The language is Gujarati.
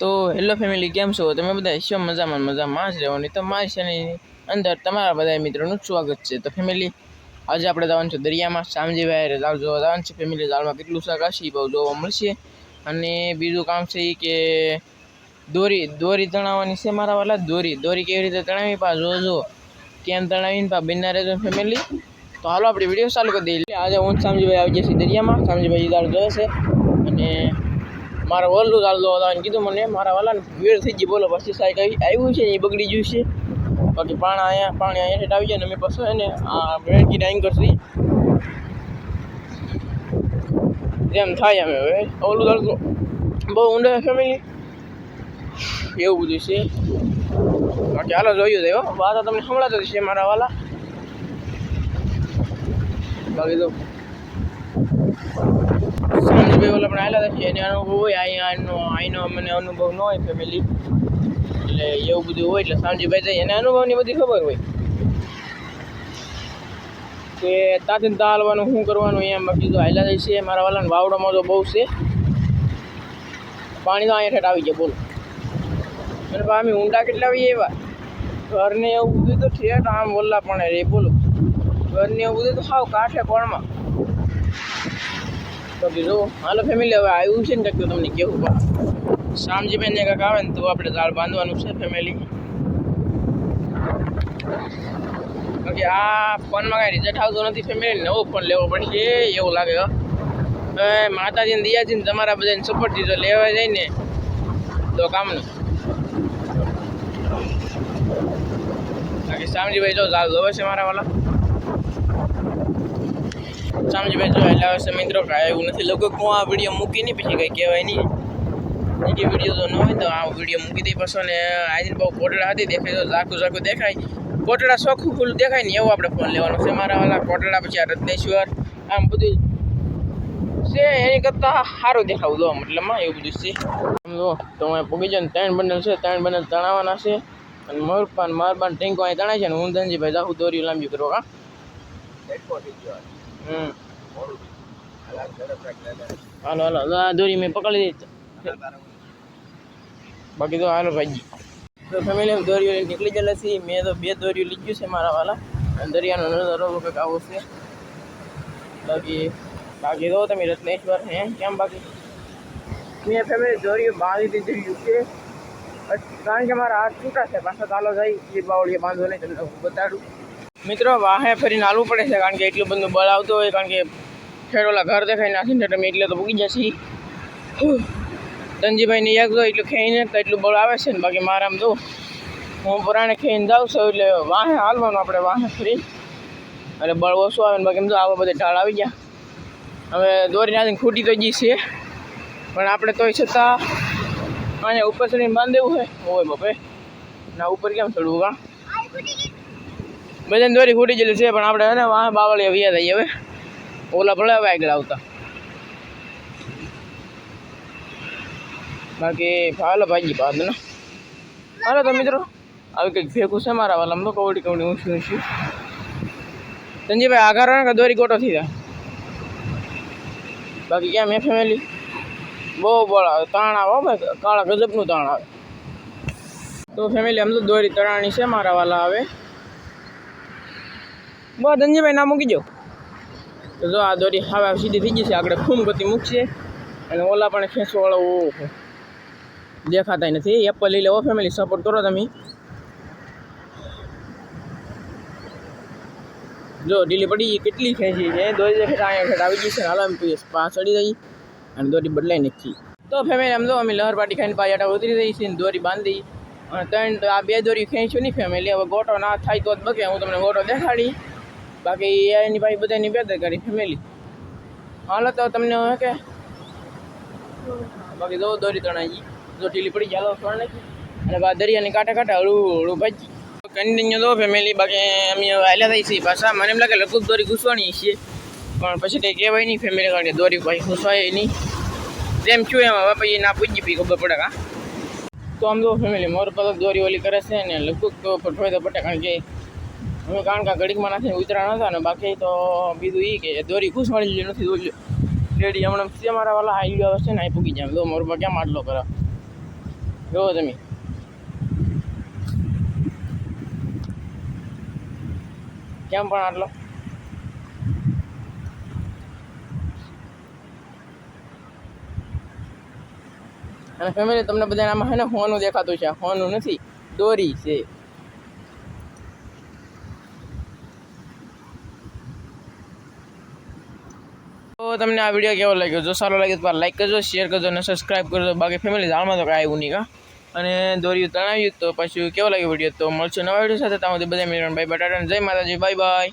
તો હેલો ફેમિલી, કેમ છો? તમે બધા શું મજામાં મજામાં? જ રહેવાની તો મારી ચેનલની અંદર તમારા બધા મિત્રોનું સ્વાગત છે. તો ફેમિલી, આજે આપણે જવાનું છે દરિયામાં. શામજીભાઈ જાળ જોવા જવાનું છે. ફેમિલી જાળમાં કેટલું શાક હશે બહુ જોવા મળશે. અને બીજું કામ છે એ કે દોરી દોરી તણાવવાની છે મારા વાલા. દોરી દોરી કેવી રીતે તણાવી? પા જો જો કેમ તણાવીને? પા બિના રહેજો ફેમિલી. તો હાલો, આપણે વીડિયો ચાલુ કરી દઈએ. આજે હું શામજીભાઈ આવી જશે દરિયામાં. શામજીભાઈ જાળ જોવે છે અને મારા ઓલું ચાલતો હતા કીધું મને, મારા વાલાને વેળ થઈ ગઈ બોલો, પછી સાહેબ આવી આવ્યું છે એ બગડી ગયું છે. બાકી પાણી અહીંયા પાણી અહીંયા હેઠ આવી જાય ને અમે પછી એને આ વેણકી ડાઈંગ કરશી. જેમ થાય અમે હવે. ઓલું ચાલતો બહુ ઊંડે ફેમિલી એવું બધું છે. બાકી હાલો જોયું હો. વાત તમને સંભળાતો છે મારા વાલા. બાકી તો ઓલા પણ આવેલા છે. એને અનુભવ હોય અહીંયા એનો અહીંનો મને અનુભવ ન હોય ફેમિલી એટલે એવું બધું હોય, એટલે સાંજીભાઈ જાય. એને અનુભવની બધી ખબર હોય. કે તાથી તાલવાનું, શું કરવાનું, એમ બાકી તો હાલ્યા જાય છે. મારા વાલાને વાવડામાં તો બહુ છે. પાણી તો અહીંયા ઠેઠ આવી ગયા, બોલો. અને પામી ઊંડા કેટલા આવીએ એવા? ઘરને એવું બધું તો ઠેઠ આમ બોલલા પણ રે, બોલો. ઘરને એવું બધું તો સાવ કાંઠે કોણમાં. તો કીધું, હાલો ફેમિલી હવે આવ્યું છે ને કંઈક તમને કેવું પણ શામજી બેન કાંઈક આવે ને તો આપણે દાળ બાંધવાનું છે ફેમિલી બાકી આ ફોનમાં કાંઈ રિઝલ્ટ આવતું નથી ફેમિલી નવો ફોન લેવો પડશે, એવું લાગે હવે માતાજીને, દિયાજીને તમારા બધાને સપોર્ટ દીધો લેવા જાય ને, તો કામનું બાકી શામજીભાઈ જો દાળ જોવે છે મારા વાલા. સામજીભાઈ જો એટલે હવે મિત્રો, કાંઈ એવું નથી. લોકો હું આ વીડિયો મૂકી નહીં, પછી કંઈ કહેવાય નહીં. બીજી વીડિયો તો ન હોય તો આ વીડિયો મૂકી દઈ પછી ને આજે બહુ કોટડા હતી, દેખાય તો ઝાકું ઝાકું દેખાય. કોટડા સોખું ફૂલ દેખાય ને એવું આપણે ફોન લેવાનો છે. મારા વાલા કોટડા પછી આ રત્નેશ્વર, આમ બધું છે, એની કરતાં સારું દેખાવું દો મતલબમાં એવું બધું છે. આમ જો તો હું પૂગી જાય ત્રણ બંડલ છે, ત્રણ બંડલ તણાવવાના છે. અને મોરપાન, મારબાન ટેન્કો અહીં તણાય છે ને, હું ધનજીભાઈ જાહું દોરી લાંબી કરો, હા. હમ હાલો હાલો આ દોરી મેં પકડી દીધી બાકી તો હાલો ભાઈ તો ફેમિલી દોરીઓ લઈને નીકળી ગયેલા છીએ મેં તો બે દોરીઓ લીધું છે મારા વાલા અને દરિયાનો નજારો કંઈક આવો છે બાકી બાકી તો તમે રત્નેશ્વર હે કેમ બાકી મેં ફેમિલી દોરીઓ બાંધી દીધી છે કારણ કે મારા હાથ છૂટા છે પાછા ચાલો જાય એ બાવળીએ બાંધો નહીં તમને હું બતાડું મિત્રો, વાહે ફરીને હાલવું પડે છે, કારણ કે એટલું બધું બળ આવતું હોય, કારણ કે ખેડોલા ઘર દેખાય નાખીને એટલે એટલે તો ભૂગી જશે ધનજીભાઈને યાદ દો એટલું ખેઈને તો એટલું બળ આવે છે ને, બાકી મારામ તો હું પુરાણે ખેઈને જાઉં છું, એટલે વાહે હાલવાનું આપણે, વાહે ફરી એટલે બળ ઓછું આવે ને, બાકી એમ તો આવા બધા ઢાળ આવી ગયા. હવે દોરી નાખીને ખૂટી તો જઈ છે. પણ આપણે તોય છતાં અહીંયા ઉપર ચડીને બાંધેવું હોય હોય બપે. ના, ઉપર કેમ ચડવું, કા? બધાને દોરી ખૂટી ગયેલી છે, પણ આપણે ને વાહ બાવળીએ વ્યા થઈએ હવે. ઓલા ભલે હવે આગળ આવતા. બાકી હાલો ભાજી બાદ ને. હાલો તો મિત્રો, આવી કંઈક ભેગું છે મારા વાલામ, તો કવડી કવડી ઊંચું ઊંચી. સંજીભાઈ આઘાર ને દોરી ગોટો થઈ જાય? બાકી ક્યાં મેં ફેમિલી બહુ આવે તાણ આવે ભાઈ, કાળા ગજબનું તાણ આવે. તો ફેમિલી આમ તો દોરી તણાણી છે મારા વાલા આવે બસ ધનજીભાઈ ના મૂકી જાઓ તો જો આ દોરી હવે સીધી થઈ ગઈ છે, આગળ ખૂમ ગતિ મૂકશે. અને ઓલા પણ ખેંચવાળો ઓહો દેખાતા નથી. એપલ લઈ લેવો ફેમિલી સપોર્ટ કરો તમે. જો, ઢીલી પડી ગઈ, કેટલી ખેંચી છે. દોરી દેખે અહીંયા ખેટ આવી ગઈ છે, હાલો એમ પીએસ પાસ ચડી જઈ અને દોરી બદલાઈ નાખી. તો ફેમિલી આમ જો, અમે લહર પાટી ખાઈને પાયાટા ઉતરી રહી છે દોરી બાંધી. અને ત્રણ, આ બે દોરી ખેંચ્યું નહીં ફેમિલી હવે ગોટો ના થાય તો જ બકે હું તમને ગોટો દેખાડી. બાકી એની ભાઈ બધાની બેદરકારી ફેમિલી હાલો તો તમને હવે કે? બાકી જો દોરી તણાઈ જો ઢીલી પડી ચાલો ફળ નાખી અને બા દરિયાની કાંઠે કાંઠે હળું હળું ભાજી કન્ટિન્યુ દો ફેમિલી બાકી અમે હવે હાલ્યા થઈ છીએ પાછા. મને એમ લાગે લગભગ દોરી ઘૂસવાની છે. પણ પછી કંઈ કહેવાય નહીં ફેમિલી કારણ કે દોરી ભાઈ ઘૂસવાય નહીં. જેમ છું એમ હવે પછી ના પૂજી પી ખબર પડે કા. તો આમ તો ફેમિલી મોર પર દોરી ઓલી કરે છે ને, લગભગ તો પઠવાય તો પટે કારણ કે હવે કારણ કે ઘડીકમાં નથી ઉતરા નતા ને બાકી તો બીજું એ કે દોરી ઘૂસવાળી જ નથી દોરી રેડી હમણાં છે મારા વાલા આવી ગયો છે ને અહીં પૂગી જાય તો મોરબા કેમ આટલો કરો. જોવો તમે. કેમ પણ આટલો? અને ફેમિલી તમને બધાને આમાં છે ને હોનું દેખાતું છે. હોનું નથી. દોરી છે. તો તમને આ વીડિયો કેવો લાગ્યો? જો સારો લાગ્યો તો લાઈક કરજો શેર કરજો અને સબસ્ક્રાઈબ કરજો. બાકી ફેમિલી જાણમાં તો કાંઈ આવ્યું નહીં કા અને દોર્યું તણાવ્યું તો પછી કેવો લાગ્યો વીડિયો તો મળશું નવા વીડિયો સાથે. ત્યાં સુધી બધા મિત્ર બાય બટાટા જય માતાજી. Bye bye